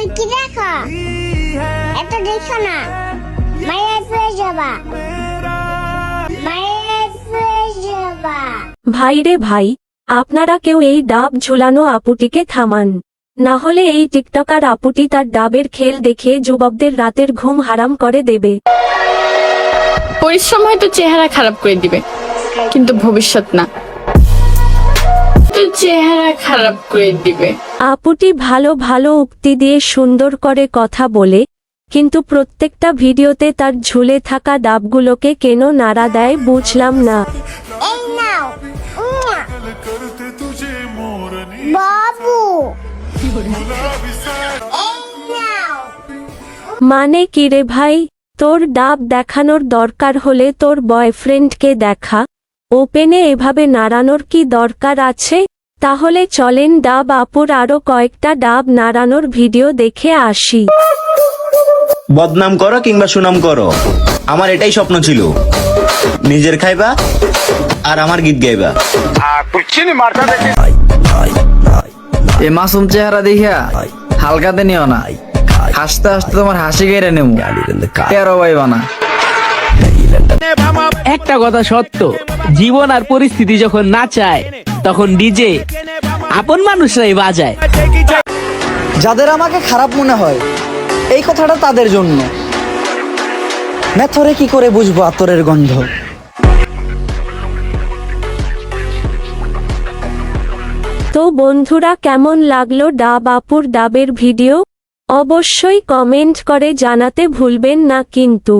ওই কি দেখো? এটা দেখো না। মায়ের পেয়ে যাবা। মায়ের পেয়ে যাবা। ভাইরে ভাই আপনারা কেউ এই ডাব ঝুলানো আপুটিকে থামান। না হলে এই টিকটকার আপুটি তার ডাবের খেল দেখে যুবকদের রাতের ঘুম হারাম করে দেবে। পরিশ্রম হয়তো চেহারা খারাপ করে দিবে কিন্তু ভবিষ্যৎ না। চেহারা খারাপ করে দিবে। আপুটি ভালো ভালো উক্তি দিয়ে সুন্দর করে কথা বলে কিন্তু প্রত্যেকটা ভিডিওতে তার ঝুলে থাকা দাবগুলোকে কেন নাড়া দেয় বুঝলাম না। মানে কি রে ভাই তোর ডাব দেখানোর দরকার হলে তোর বয়ফ্রেন্ডকে দেখা ওপেনে এভাবে নাড়ানোর কি দরকার আছে? তাহলে চলেন ডাব আপুর আরও কয়েকটা ডাব নাড়ানোর ভিডিও দেখে আসি। বদনাম করো কিংবা সুনাম করো। আমার এটাই স্বপ্ন ছিল। নিজের খাইবা আর আমার গীত গাইবা। এ মাসুম চেহারা দেখিয়া হালকাতে নিও না। হাসতে হাসতে তোমার হাসি গেড়ে নেব তেরো পাইবা না। একটা কথা সত্য জীবন আর পরিস্থিতি যখন না চায় তখন ডিজে আপন মানুষরাই বাজায়। যাদের আমাকে খারাপ মনে হয় এই কথাটা তাদের জন্য। মেথরে কি করে বুঝব আতরের গন্ধ? তো বন্ধুরা কেমন লাগল ডাব আপুর ডাবের ভিডিও? অবশ্যই কমেন্ট করে জানাতে ভুলবেন না কিন্তু।